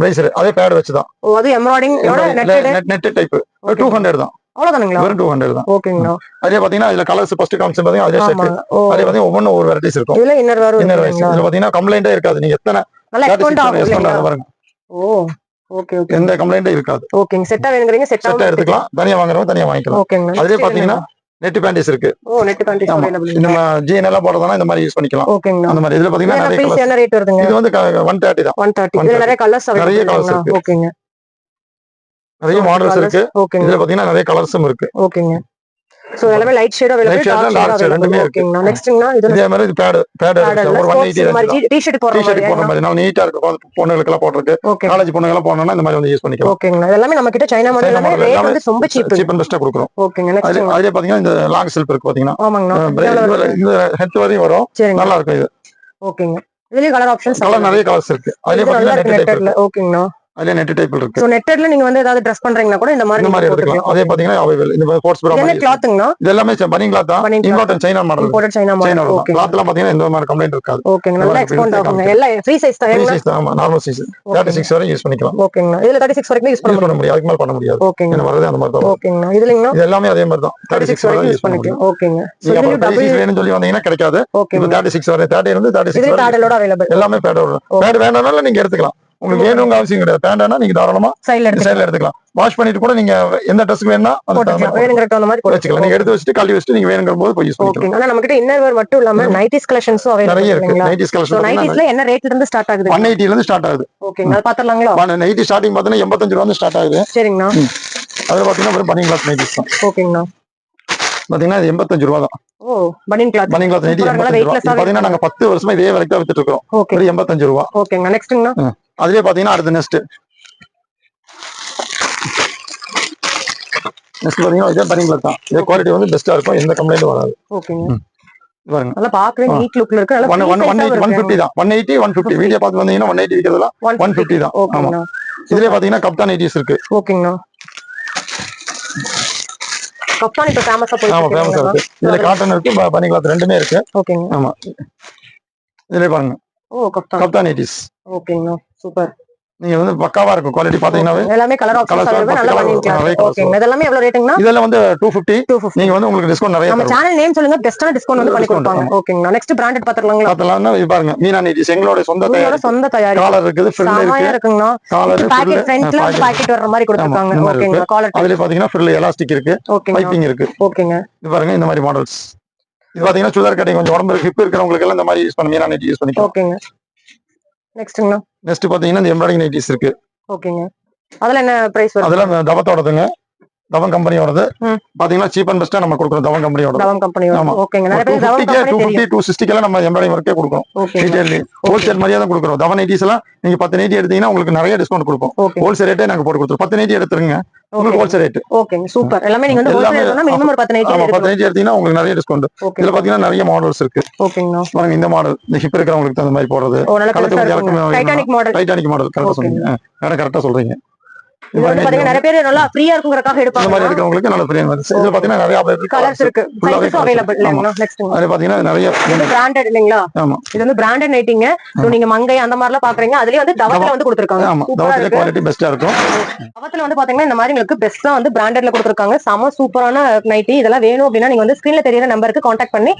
S3: பிரைசர் அதே பேட் வச்சுதான்.
S2: ஓ அது embroidering netted
S3: net type two hundred தான்.
S2: அவ்வளவுதானுங்களா?
S3: வெறும் தான். அதே பாத்தீங்கன்னா இதுல கலர்ஸ் ஃபர்ஸ்ட் காமிச்சு பாத்தீங்கன்னா அதே பாத்தீங்கன்னா ஒவ்வொன்றும் ஒரு வெரைட்டிஸ் இருக்கும்.
S2: இதுல இன்னர் வேர்
S3: இன்னர் வயசு
S2: வருதுங்களா
S3: இதுல பாத்தீங்கன்னா கம்ப்ளைண்டே இருக்காது. நீங்க எத்தனை
S2: நல்லா எக்ஸ்பெண்ட் ஆகும்
S3: பாருங்க.
S2: ஓ ஓகே ஓகே
S3: எந்த கம்ப்ளைண்டும் இருக்காது.
S2: ஓகேங்க செட்டா வேணுங்கிறீங்க
S3: செட்டா
S2: செட்டா
S3: எடுத்துக்கலாம். தனியா வாங்குறவங்க தனியா வாங்கிக்கலாம்.
S2: ஓகேங்க
S3: அதுலயே பாத்தீங்கன்னா நெட் பேண்டிஸ் இருக்கு.
S2: ஓ நெட் பேண்டிஸ். அவைலபிள்
S3: இந்த ஜிஎன் எல்லாம் போடுறதுனா இந்த மாதிரி யூஸ் பண்ணிக்கலாம்.
S2: ஓகேங்கண்ணா.
S3: அந்த மாதிரி. இதுல பாத்தீங்கன்னா நிறைய கலர்ஸ்
S2: என்ன ரேட் வருதுங்க?
S3: இது வந்து ஒன் தேர்ட்டி தான்.
S2: One thirty
S3: 130.
S2: இதுல நிறைய கலர்ஸ்
S3: நிறைய colours
S2: அவைலபிள்
S3: இருக்கு.
S2: ஓகேங்க.
S3: நிறைய மாடல்ஸ் இருக்கு.
S2: ஓகேங்க.
S3: இதுல பாத்தீங்கன்னா நிறைய கலர்ஸும் இருக்கு.
S2: ஓகேங்க. சோ எல்லாமே light shade available dark shade available
S3: இருக்கு.
S2: ஓகேங்கண்ணா நெக்ஸ்ட்ங்கண்ணா இது
S3: இதே மாதிரி பேட் பேட் ஒரு ஒன் எயிட்டி
S2: டி-ஷர்ட் போடுற
S3: டிஷர்ட் போடுற
S2: மாதிரி.
S3: மாதிரி நல்லா நீட்டா இருக்கும் பொண்ணுங்களுக்கு எல்லாம் போடுறதுக்கு.
S2: ஓகே
S3: காலேஜ் பொண்ணுங்க எல்லாம் இந்த மாதிரி வந்து யூஸ் பண்ணிக்கலாம்.
S2: ஓகேங்கண்ணா இதெல்லாம் நம்ம கிட்ட சைனா மாடல் எல்லாமே ரேட்
S3: எல்லாமே
S2: வந்து ரொம்ப சீப்
S3: சீப் அண்ட் பெஸ்டா கொடுக்குறோம்.
S2: ஓகேங்க நெக்ஸ்ட்
S3: அதுலயே பாத்தீங்கன்னா இந்த லாங் சில்ப் இருக்கு பாத்தீங்கன்னா.
S2: ஆமாங்கண்ணா?
S3: இந்த ஹெட் வரையும் வரும். நல்லா இருக்கும் இது.
S2: ஓகேங்க இதுலயும் கலர் ஆப்ஷன்ஸ்
S3: கலர் நிறைய கலர்ஸ் இருக்கு. அதுலயே
S2: நல்லா
S3: பாத்தீங்கன்னா
S2: இருக்கு ஓகேங்கண்ணா
S3: அதுலயே நெட் டைப் இருக்கு.
S2: சோ நெட்டட்ல நீங்க வந்து ஏதாவது ட்ரெஸ் பண்றீங்கன்னா கூட இந்த மாதிரி
S3: இந்த மாதிரி எடுத்துக்கலாம். அதே பாத்தீங்கன்னா அவைலபிள் இந்த ஸ்போர்ட்ஸ் ப்ரோ
S2: இது என்ன கிளாத்துங்கண்ணா
S3: இது எல்லாமே பனிங் கிளாத் தான். Import China model
S2: imported China model okay
S3: cloth எல்லாம் பாத்தீங்கன்னா எந்த மாதிரி கம்ப்ளைண்ட் இருக்காது.
S2: ஓகேங்க நல்லா
S3: இருக்கு,
S2: ஆகுங்க. எல்லாம் ஃப்ரீ சைஸ் தான். ஏங்கண்ணா?
S3: size தான், ஆமா நார்மல் சைஸ் தேர்ட்டி சிக்ஸ் வரை யூஸ் பண்ணிக்கலாம்.
S2: ஓகேங்கண்ணா இதுல தேர்ட்டி சிக்ஸ் வரைக்கும் யூஸ் பண்ண
S3: முடியாது. அதுக்கு மேல பண்ண முடியாது.
S2: ஓகேங்க
S3: என்ன வரது அந்த மாதிரி தான் வரும்.
S2: ஓகேங்கண்ணா இதுலங்கண்ணா
S3: இது எல்லாமே அதே மாதிரி தான்
S2: தேர்ட்டி
S3: தேர்ட்டி
S2: சிக்ஸ்
S3: சிக்ஸ் வரை
S2: வரைக்கும்
S3: யூஸ்
S2: யூஸ்
S3: பண்ண முடியும்
S2: பண்ணிக்கலாம் ஓகேங்க
S3: அப்புறம் தேர்ட்டி
S2: டபுள்
S3: வேணும்னு சொல்லி வந்தீங்கன்னா கிடைக்காது.
S2: ஓகேங்க
S3: தேர்ட்டி சிக்ஸ் வரை தேர்ட்டி இருந்து தேர்ட்டி
S2: இதுல
S3: சிக்ஸ்
S2: பேடலோட அவைலபிள்
S3: எல்லாமே பேட் வரும் பேட் வேணாலும் நீங்க எடுத்துக்கலாம். உங்களுக்கு வேணுங்க அவசியம் கிடையாது. பேண்டானா நீங்க தாராளமா
S2: சைடுல எடுத்து
S3: சைடுல எடுத்துக்கலாம். வாஷ் பண்ணிட்டு கூட நீங்க எந்த ட்ரெஸ்க்கு வேணா
S2: வேணுங்கிற தகுந்த மாதிரி
S3: வச்சுக்கலாம் நீங்க எடுத்து வச்சுட்டு கழுவி வச்சுட்டு நீங்க வேணுங்கிற போது போய் யூஸ் பண்ணிக்கலாம்.
S2: ஆனா நம்ம கிட்ட இன்னர் மட்டும் இல்லாம நைட்டிஸ் கலெக்ஷன்ஸும்
S3: நிறைய
S2: அவைலபிள்
S3: இருக்கு
S2: இருக்குங்களா
S3: நைட்டிஸ் கலெக்ஷன்
S2: நைட்டிஸ்ல என்ன ரேட்ல இருந்து ஸ்டார்ட் ஆகுது?
S3: ஒன் எயிட்டில இருந்து ஸ்டார்ட் ஆகுது.
S2: ஓகேங்க அது பாத்துறலாங்களா
S3: நைட்டி ஸ்டார்டிங் பார்த்தீங்கன்னா எண்பத்தஞ்சு ரூபா ஸ்டார்ட் ஆகுது.
S2: சரிங்கண்ணா.
S3: அதுல பாத்தீங்கன்னா பனிங் கிளாஸ் நைட்டிஸ் தான்.
S2: ஓகேங்கண்ணா
S3: பாத்தீங்கன்னா இது எண்பத்தஞ்சு ரூபா தான்.
S2: ஓ பனியன் கிளாத்
S3: பனிங் கிளாஸ் நைட்டி எண்பத்தஞ்சு ரூபா. பாத்தீங்கன்னா நாங்க பத்து வருஷமா இதே வரைக்கும் தான் வித்துட்டு இருக்கோம் எண்பத்தஞ்சு ரூபா.
S2: ஓகேங்க நெக்ஸ்ட்ங்கண்ணா
S3: அதுலயே பாத்தீங்கன்னா அடுத்த நெக்ஸ்ட் நெக்ஸ்ட் பாத்தீங்கன்னா இதே பனிங் கிளாஸ் தான். இதே குவாலிட்டி வந்து பெஸ்டா இருக்கும். எந்த கம்ப்ளைண்ட் வராது.
S2: ஓகேங்க
S3: பாருங்க.
S2: நல்லா பாக்கவே
S3: ஆ.
S2: நீட் லுக்ல இருக்கு.
S3: எயிட்டி ஒன் ஃபிஃப்டி தான். One eighty one fifty video பார்த்து வந்தீங்கன்னா ஒன் எயிட்டி விற்கிறதுலாம் ஒன் ஃபிஃப்டி தான். ஆமா. இதுலயே பாத்தீங்கன்னா கப்தான் நைட்டிஸ் இருக்கு.
S2: ஓகேங்கண்ணா கப்தான் இப்ப ஃபேமஸா
S3: ஆமா ஃபேமஸா
S2: இருக்கு.
S3: இதுல காட்டன் இருக்கு பனி கிளாத் ரெண்டுமே இருக்கு.
S2: ஓகேங்க
S3: ஆமா. இதுலயே பாருங்க.
S2: Oh kaftan.
S3: கப்தான் நைட்டிஸ்
S2: ஓகேங்கண்ணா சூப்பர்.
S3: நீங்க வந்து பக்காவா இருக்கும் குவாலிட்டி பாத்தீங்கன்னாவே.
S2: எல்லாமே கலர் ஆப்ஷன்ஸ் நல்ல
S3: colours
S2: ஓகேங்க இதெல்லாமே எவ்வளவு ரேட்டுங்கண்ணா
S3: இதெல்லாம் வந்து நீங்க வந்து உங்களுக்கு டிஸ்கவுண்ட் நிறைய
S2: நம்ம சேனல் நேம் சொல்லுங்க பெஸ்டான டிஸ்கவுண்ட் வந்து பண்ணி கொடுப்பாங்க. ஓகேங்கண்ணா நெக்ஸ்ட் பிராண்டட் பாத்துறலாங்களா
S3: பார்த்தலாம்னா இது பாருங்க மீனா எங்களோட சொந்த
S2: சொந்த தயாரிப்பு.
S3: காலர் இருக்குது
S2: செமையா
S3: இருக்கு
S2: இருக்குங்கண்ணா.
S3: காலர்
S2: பாக்கெட் ஃப்ரண்ட்ல வந்து பாக்கெட் வர்ற மாதிரி கொடுத்துருக்காங்க. ஓகேங்க காலர்
S3: அதுல பாத்தீங்கன்னா ஃபில் எலாஸ்டிக் இருக்கு.
S2: ஓகேங்க
S3: பைப்பிங் இருக்கு.
S2: ஓகேங்க
S3: இது பாருங்க இந்த மாதிரி மாடல்ஸ் இது பாத்தீங்கன்னா சுதார் கட்டிங் கொஞ்சம் உடம்பு ஹிப் இருக்கிறவங்களுக்கு எல்லாம் இந்த மாதிரி யூஸ் பண்ண மீனா யூஸ் பண்ணிக்கலாம்.
S2: ஓகேங்க நெக்ஸ்ட்டுங்கண்ணா
S3: நெக்ஸ்ட் பாத்தீங்கன்னா இந்த எம்ப்ராய்டிங் நைட்டிஸ் இருக்கு.
S2: ஓகேங்க அதுல என்ன பிரைஸ் வரும்
S3: அதெல்லாம் தவத்தோடதுங்க. தவம் கம்பெனியோடது. பாத்தீங்கன்னா சீப் அண்ட் பெஸ்டா நம்ம கொடுக்குறோம் தவம் கம்பெனியோட
S2: தவம் கம்பெனி
S3: ஆமா.
S2: ஓகேங்க. நிறைய பேர் கம்பெனி
S3: நம்ம எம்ப்ராய்டிங் ஒர்க்கே கொடுக்குறோம்.
S2: ஓகேங்க
S3: டீடைல் ஹோல்சேல் மாதிரியே தான் கொடுக்குறோம். தவ நைட்டிஸ் எல்லாம் நீங்க பத்து நைட்டி எடுத்தீங்கன்னா உங்களுக்கு நிறைய டிஸ்கவுண்ட் கொடுப்போம்.
S2: ஓகே.
S3: ஹோல்சேல் ரேட்டே நாங்க போட்டு கொடுத்துருவோம். பத்து நைட்டி எடுத்துருங்க. உங்களுக்கு ஹோல்சேல் ரேட்
S2: ஓகேங்க. சூப்பர். எல்லாமே நீங்க வந்து ஹோல்சேல் மினிமம் ஒரு
S3: எடுத்தீங்கன்னா உங்களுக்கு நிறைய டிஸ்கவுண்ட்
S2: ஓகே.
S3: இதுல பாத்தீங்கன்னா நிறைய மாடல்ஸ் இருக்கு.
S2: ஓகேங்கண்ணா.
S3: பாருங்க இந்த மாடல் இந்த ஹிப் இருக்கிறவங்களுக்கு தகுந்த மாதிரி இறக்கமா
S2: டைட்டானிக் மாடல்
S3: டைட்டானிக் மாடல் கரெக்டா
S2: Okay.
S3: சொன்னீங்க. வேற கரெக்டா சொல்றீங்க.
S2: பாத்தீங்கன்னா நிறைய பேர் நல்லா ஃப்ரீயா இருக்குங்கறக்காக
S3: இந்த மாதிரி
S2: எடுப்பாங்க
S3: இதுல பாத்தீங்கன்னா நிறைய
S2: கலர்ஸ் இருக்கு. Sizes available. இல்லைங்களா? நெக்ஸ்ட்
S3: பாத்தீங்கன்னா நிறைய
S2: இது பிராண்டட் இல்லைங்களா?
S3: ஆமா.
S2: இது வந்து பிராண்டட் நைட்டிங்க சோ நீங்க மங்கை அந்த மாதிரி எல்லாம் பாக்குறீங்க. அதுலயே வந்து தவத்துல வந்து கொடுத்துருக்காங்க.
S3: ஆமா.
S2: சூப்பரா
S3: தவத்திலே
S2: இருக்கு.
S3: குவாலிட்டி பெஸ்டா இருக்கும்.
S2: தவத்துல வந்து பாத்தீங்கன்னா இந்த மாதிரி உங்களுக்கு பெஸ்டா வந்து பிராண்டட்ல கொடுத்துருக்காங்க. செம சூப்பரான நைட்டி இதெல்லாம் வேணும் அப்படின்னா நீங்க வந்து ஸ்கிரீன்ல தெரியுற நம்பருக்கு காண்டாக்ட் பண்ணி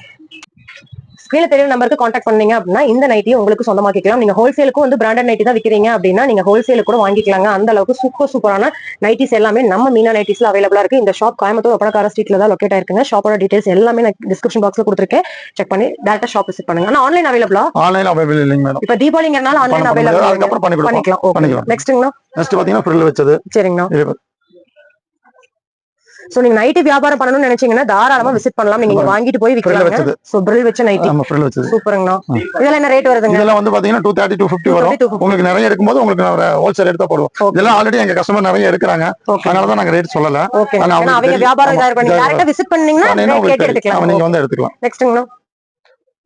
S2: ஸ்கிரீன்ல தெரியுற நம்பருக்கு காண்டாக்ட் பண்ணீங்க அப்படின்னா இந்த நைட்டியை உங்களுக்கு சொந்தமாக்கிக்கலாம் நீங்க ஹோல்சேலுக்கும் வந்து பிராண்டட் நைட்டி தான் விக்கிறீங்க அப்படின்னா நீங்க ஹோல்சேலுக்கு கூட வாங்கிக்கலாங்க. அந்த அளவுக்கு சூப்பர் சூப்பரான நைட்டிஸ் எல்லாமே நம்ம மீனா நைட்டிஸ்ல அவைலபிளா இருக்கு. இந்த ஷாப் கோயம்புத்தூர் ஒப்பனக்கார ஸ்ட்ரீட்ல தான் லொக்கேட் ஆயிருக்குங்க ஷாப்போட டீடைல்ஸ் எல்லாமே நான் டிஸ்கிரிப்ஷன் பாக்ஸ்ல கொடுத்துருக்கேன். செக் பண்ணி டேரக்டா ஷாப் விசிட் பண்ணுங்க. ஆனா ஆன்லைன் அவைலபிளா
S3: ஆன்லைன் அவைலபிள் இல்லைங்க மேடம்
S2: இப்ப தீபாவளிங்கிறனால ஆன்லைன். அவைலபிள் பண்ணிக்கலாம். ஓகே
S3: நெக்ஸ்ட் பாத்தீங்கன்னா ஃப்ரில் வச்சது.
S2: சரிங்கண்ணா. சோ நீங்க நைட்டு வியாபாரம் பண்ணணும்னு நினைச்சீங்கன்னா தாராளமா விசிட் பண்ணலாம். நீங்க வாங்கிட்டு போய் விக்கலாம் சோ பிரில் வச்ச நைட்டி
S3: ஆமா ஃப்ரில் வச்சது.
S2: சூப்பருங்கண்ணா. இதெல்லாம் என்ன ரேட் வருதுங்க?
S3: இதெல்லாம் வந்து பாத்தீங்கன்னா டூ தேர்ட்டி டூ ஃபிஃப்டி வரும்.
S2: 250.
S3: உங்களுக்கு நிறைய எடுக்கும்போது உங்களுக்கு ஹோல்சேல் எடுத்தா போடுவோம். இதெல்லாம் ஆல்ரெடி எங்க கஸ்டமர் நிறைய எடுக்கிறாங்க. அதனால தான் நாங்க ரேட் சொல்லல. ஆனா
S2: அவங்க. வியாபாரம் இதா
S3: இதா
S2: டேரக்டா விசிட் பண்ணீங்கன்னா கேட்டு எடுத்துக்கலாம்.
S3: நீங்க வந்து எடுத்துக்கலாம்.
S2: நெக்ஸ்ட்டுங்கண்ணா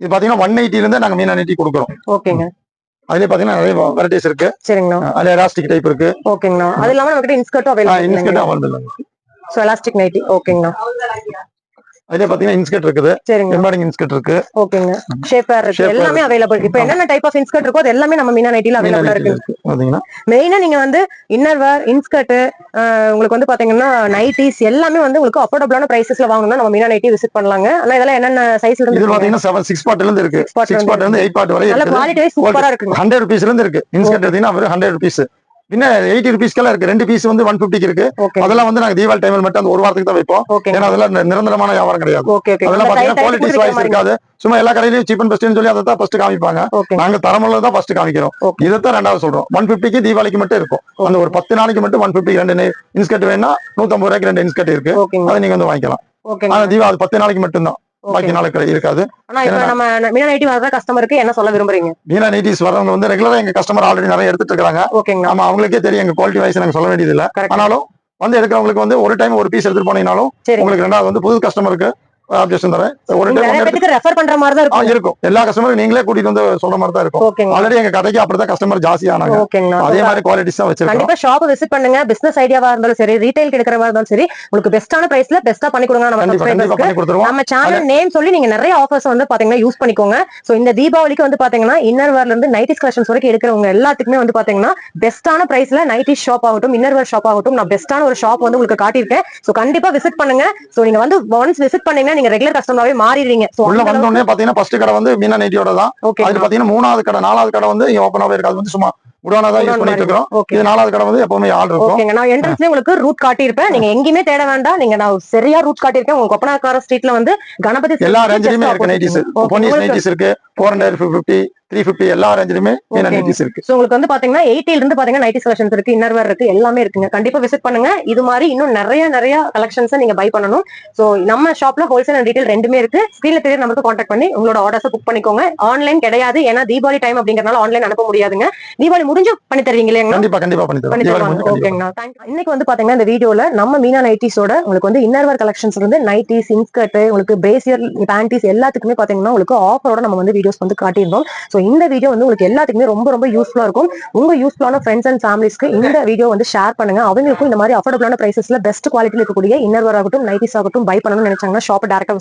S3: இது பாத்தீங்கன்னா ஒன் எயிட்டில இருந்து நாங்க மீனா நைட்டி கொடுக்குறோம்.
S2: ஓகேங்க
S3: அதுலயே பாத்தீங்கன்னா நிறைய வெரைட்டிஸ் இருக்கு.
S2: சரிங்கண்ணா.
S3: அதுல எலாஸ்டிக் டைப் இருக்கு.
S2: ஓகேங்கண்ணா அது இல்லாம நம்ம கிட்ட இன்ஸ்கர்ட்டும் available
S3: inskirt available
S2: so elastic nighty ஓகேங்கண்ணா
S3: அதுலயே பாத்தீங்கன்னா இன்ஸ்கர்ட் இருக்குது.
S2: சரிங்க.
S3: எம்பாடிங் இன்ஸ்கர்ட் இருக்கு.
S2: ஓகேங்க ஷேப்பர் இருக்கு. எல்லாமே அவைலபிள் இப்போ என்னென்ன டைப் ஆஃப் இன்ஸ்கர்ட் இருக்கோ அது எல்லாமே நம்ம மீனா நைட்டில அவைலபிளா இருக்கு.
S3: இருக்கு. பாத்தீங்கன்னா
S2: மெயினா நீங்க வந்து இன்னர் வேர் இன்ஸ்கர்ட் உங்களுக்கு வந்து பாத்தீங்கன்னா நைட்டிஸ் எல்லாமே வந்து உங்களுக்கு அஃபோர்டபுளான பிரைசஸ்ல வாங்கணும்னா நம்ம மீனா நைட்டி விசிட் பண்ணலாங்க. ஆனா இதெல்லாம் என்னென்ன சைஸ்ல
S3: இது
S2: இருந்து
S3: பாத்தீங்கன்னா செவன் சிக்ஸ் பார்ட்ல இருந்து இருக்கு.
S2: Six part
S3: சிக்ஸ் பார்ட்ல இருந்து எயிட் பார்ட் வரை
S2: நல்ல
S3: இருக்குது.
S2: குவாலிட்டி சூப்பரா இருக்குங்க.
S3: ஹண்ட்ரட் ருபீஸ்ல இருந்து இருக்கு. இன்ஸ்கர்ட் வெறும் ஹண்ட்ரட் ருபீஸ் பின்ன எயிட்டி ருபீஸ்க்கெல்லாம் இருக்கு. ரெண்டு பீஸ் வந்து ஒன் ஃபிஃப்டிக்கு இருக்கு. அதெல்லாம் வந்து நாங்க தீபாவளி டைம்ல மட்டும் அந்த ஒரு வாரத்துக்கு தான் வைப்போம். ஏன்னா அதெல்லாம் நிரந்தரமான வியாபாரம் கிடையாது. அதெல்லாம் பாத்தீங்கன்னா குவாலிட்டி இருக்காது. சும்மா எல்லா கடையிலயும் சீப் அண்ட் பெஸ்ட்னு சொல்லி அதை தான் ஃபர்ஸ்ட் காமிப்பாங்க நாங்க தரமுள்ள தான் ஃபர்ஸ்ட் காமிக்கிறோம்.
S2: Okay.
S3: இதைத்தான் ரெண்டாவது சொல்றோம். ஒன் பிப்டிக்கு தீபாவளிக்கு மட்டும் இருக்கும். அந்த ஒரு பத்து நாளைக்கு மட்டும் ஒன் பிப்டி ரெண்டு இன்ஸ்கர்ட் வேணா நூத்தம்பது ரூபாய்க்கு ரெண்டு இன்ஸ்கர்ட் இருக்கு. அதை நீங்க வந்து வாங்கிக்கலாம். ஆனா தீபா அது பத்து நாளைக்கு மட்டும்தான். பாக்கி நாளைக்கு இருக்காது.
S2: ஆனா இப்ப நம்ம மீனா நைட்டி வர கஸ்டமருக்கு என்ன சொல்ல விரும்புறீங்க?
S3: மீனா நைட்டிஸ் வரவங்க வந்து ரெகுலரா எங்க கஸ்டமர் ஆல்ரெடி நிறைய எடுத்துட்டு இருக்காங்க.
S2: ஓகேங்களா
S3: ஆமா அவங்களுக்கே தெரியும். எங்க குவாலிட்டி வைஸ் நாங்க சொல்ல வேண்டியது இல்ல. ஆனாலும் வந்து எடுக்கிறவங்களுக்கு வந்து ஒரு டைம் ஒரு பீஸ் எடுத்துட்டு போனீங்கனாலும் உங்களுக்கு ரெண்டாவது வந்து புது கஸ்டமருக்கு ஆப்ஜெக்ஷன் தரேன் ஒரு டைம்
S2: ரெஃபர் பண்ற மாதிரி தான் இருக்கும்.
S3: இருக்கும். எல்லா கஸ்டமரும் நீங்களே கூட்டிட்டு வந்து சொல்ற மாதிரி தான் இருக்கும் ஆல்ரெடி எங்க கடைக்கு அப்படிதான் கஸ்டமர் ஜாஸ்தி ஆனாங்க அதே மாதிரி குவாலிட்டிஸ் தான் வச்சிருக்கோம்
S2: கண்டிப்பா ஷாப் விசிட் பண்ணுங்க. பிசினஸ் ஐடியாவா இருந்தாலும் சரி ரீட்டைல் எடுக்கிறவா இருந்தாலும் சரி உங்களுக்கு பெஸ்டான பிரைஸ்ல பெஸ்டா பண்ணி கொடுங்க. நம்ம சப்ஸ்கிரைபர்ஸ்க்கு நம்ம சேனல் நேம் சொல்லி நீங்க நிறைய ஆஃபர்ஸ் வந்து பாத்தீங்கன்னா யூஸ் பண்ணிக்கோங்க. சோ இந்த தீபாவளிக்கு வந்து பாத்தீங்கன்னா இன்னர் வேர்ல இருந்து நைட்டிஸ் கலெக்ஷன்ஸ் வரைக்கும் எடுக்கிறவங்க எல்லாத்துக்குமே வந்து பாத்தீங்கன்னா பெஸ்டான பிரைஸ்ல நைட்டிஸ் ஷாப் ஆகட்டும் இன்னர் வேர் ஷாப் ஆகட்டும் நான் பெஸ்டான ஒரு ஷாப் வந்து உங்களுக்கு காட்டியிருக்கேன். சோ கண்டிப்பா விசிட் பண்ணுங்க. சோ நீங்க வந்து ஒன்ஸ் விசிட் பண்ணீங்கன்னா நீங்க ரெகுலர் கஸ்டமராவே மாறிடுவீங்க சோ
S3: உள்ள வந்த உடனே பாத்தீங்கன்னா ஃபர்ஸ்ட் கடை வந்து மீனா நைட்டியோட தான். அது பாத்தீங்கன்னா மூணாவது கடை நாலாவது கடை வந்து இங்க ஓப்பனாவே இருக்கு அது வந்து சும்மா தான் யூஸ் பண்ணிட்டு இருக்கிறோம்.
S2: ஓகே
S3: இது நாலாவது கடை வந்து எப்பவுமே இருக்கும்.
S2: ஓகேங்க நான் என்ட்ரன்ஸ்ல உங்களுக்கு ரூட் காட்டியிருப்பேன். நீங்க எங்கேயுமே தேட வேண்டாம். நீங்க நான் சரியா ரூட் காட்டியிருக்கேன். உங்க கொப்பனாக்கார ஸ்ட்ரீட்ல வந்து கணபதி
S3: எல்லா ரேஞ்சிலுமே
S2: just
S3: இருக்கு நைட்டிஸ்
S2: opposite.
S3: பொன்னிஸ்
S2: உங்களுக்கு-
S3: நைட்டிஸ் இருக்கு. Four hundred fifty three fifty எல்லா ரேஞ்சிலுமே. நைட்டிஸ் இருக்கு.
S2: சோ உங்களுக்கு வந்து பாத்தீங்கன்னா எயிட்டில இருந்து பாத்தீங்கன்னா நைட்டி கலெக்ஷன்ஸ் இருக்கு. இன்னர்வேர் இருக்கு. எல்லாமே இருக்குங்க. கண்டிப்பா விசிட் பண்ணுங்க. இது மாதிரி இன்னும் நிறைய நிறைய கலெக்ஷன்ஸ் நீங்க பை பண்ணணும். சோ நம்ம ஷாப்ல ஹோல்சேல் அண்ட் ரீட்டைல் ரெண்டுமே இருக்கு. ஸ்கிரீன்ல தெரிய நம்பருக்கு கான்டாக்ட் பண்ணி உங்களோட ஆர்டர்ஸ் புக் பண்ணிக்கோங்க. ஆன்லைன் கிடையாது. ஏன்னா தீபாவளி டைம் அப்படிங்கறதுனால ஆன்லைன் அனுப்ப முடியாதுங்க. தீபாவளி முடிஞ்சு பண்ணி தருவீங்க இல்லையா?
S3: கண்டிப்பா கண்டிப்பா பண்ணி
S2: தருவாங்க. ஓகேங்கண்ணா தேங்க்யூ இன்னைக்கு வந்து பாத்தீங்கன்னா இந்த வீடியோல நம்ம மீனா நைட்டிஸோட உங்களுக்கு வந்து இன்னர்வேர் கலெக்ஷன்ஸ் இருந்து நைட்டிஸ் இன்ஸ்கர்ட் உங்களுக்கு பிரேசியர் பேண்டிஸ் எல்லாத்துக்குமே பாத்தீங்கன்னா உங்களுக்கு ஆஃபரோட நம்ம வந்து வீடியோஸ் வந்து காட்டியிருந்தோம். சோ இந்த வீடியோ வந்து உங்களுக்கு எல்லாத்துக்குமே ரொம்ப ரொம்ப யூஸ்ஃபுல்லா இருக்கும். உங்க யூஸ்ஃபுல்லான ஃப்ரெண்ட்ஸ் அண்ட் ஃபேமிலிஸ்க்கு இந்த வீடியோ வந்து ஷேர் பண்ணுங்க. அவங்களுக்கும் இந்த மாதிரி அஃபோர்டபுளான பிரைசஸ்ல பெஸ்ட் குவாலிட்டியில் இருக்கக்கூடிய இன்னர்வேர் ஆகட்டும் நைட்டிஸ் ஆகட்டும் பை பண்ணணும்னு நினைச்சாங்கன்னா ஷாப் டேரக்டா